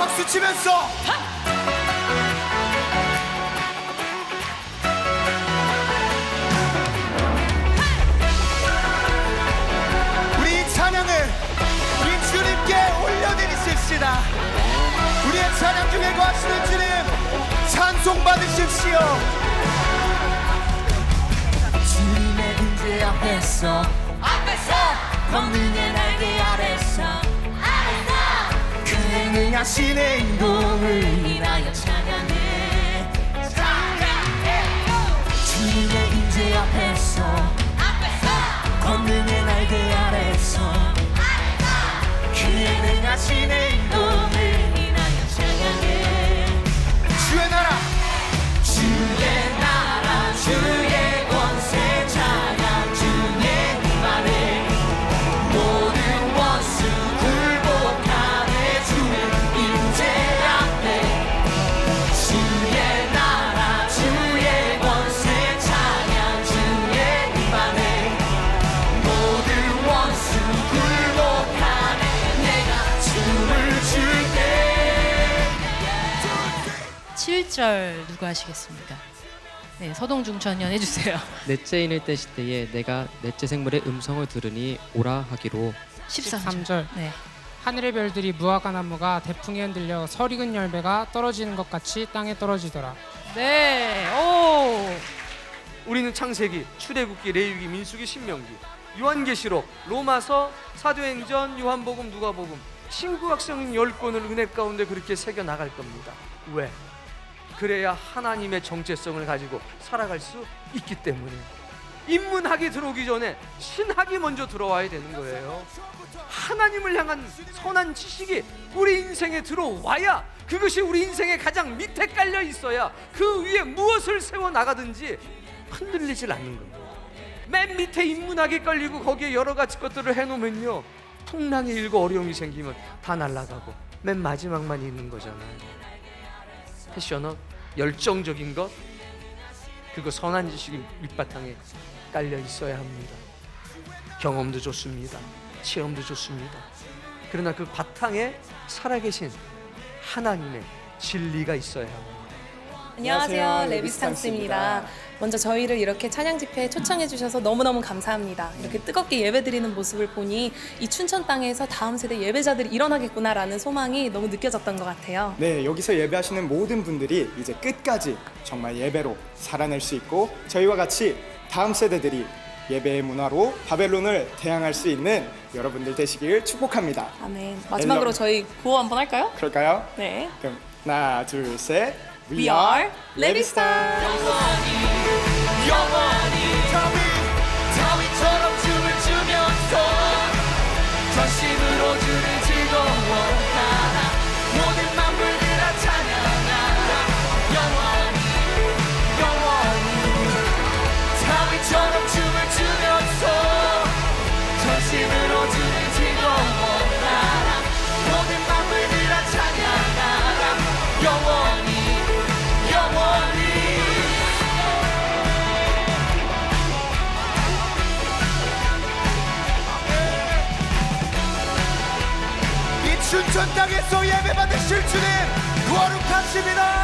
박수 치면서. 우리 찬양을 우리 주님께 올려드리십시다. 우리의 찬양 중에 거하시는 주님 찬송 받으십시오. 주님의 임재 앞에서 앞에서 권능의 날개 아래서 능하신 행동을 인하여 찬양해. 주님의 임재 앞에서 앞에서 권능의 날개 아래서 아래서 그의 능하신 행동 7절 누가 하시겠습니까? 네, 서동중 전연 해주세요. 넷째인을 때 시대에 내가 넷째 생물의 음성을 들으니 오라 하기로 13절. 13절. 네. 하늘의 별들이 무화과 나무가 대풍에 흔들려 설익은 열매가 떨어지는 것 같이 땅에 떨어지더라. 네. 오. 우리는 창세기, 출애굽기, 레위기, 민수기, 신명기, 요한계시록, 로마서, 사도행전, 요한복음, 누가복음 신구학성인 열 권을 은혜 가운데 그렇게 새겨 나갈 겁니다. 왜? 그래야 하나님의 정체성을 가지고 살아갈 수 있기 때문에 인문학이 들어오기 전에 신학이 먼저 들어와야 되는 거예요. 하나님을 향한 선한 지식이 우리 인생에 들어와야 그것이 우리 인생의 가장 밑에 깔려 있어야 그 위에 무엇을 세워 나가든지 흔들리질 않는 겁니다. 맨 밑에 인문학이 깔리고 거기에 여러 가지 것들을 해놓으면요 풍랑이 일고 어려움이 생기면 다 날아가고 맨 마지막만 있는 거잖아요. 패션업 열정적인 것 그거 선한 지식이 밑바탕에 깔려 있어야 합니다. 경험도 좋습니다. 체험도 좋습니다. 그러나 그 바탕에 살아계신 하나님의 진리가 있어야 합니다. 안녕하세요. 레비스탕스입니다. 먼저 저희를 이렇게 찬양 집회에 초청해 주셔서 너무너무 감사합니다. 이렇게 뜨겁게 예배드리는 모습을 보니 이 춘천 땅에서 다음 세대 예배자들이 일어나겠구나라는 소망이 너무 느껴졌던 것 같아요. 네, 여기서 예배하시는 모든 분들이 이제 끝까지 정말 예배로 살아낼 수 있고 저희와 같이 다음 세대들이 예배의 문화로 바벨론을 대항할 수 있는 여러분들 되시길 축복합니다. 아멘. 마지막으로. 저희 구호 한번 할까요? 그럴까요? 네. 그럼 하나, 둘, 셋. We are 레비 이 춘천 땅에서 예배 받으실 주님 거룩하십니다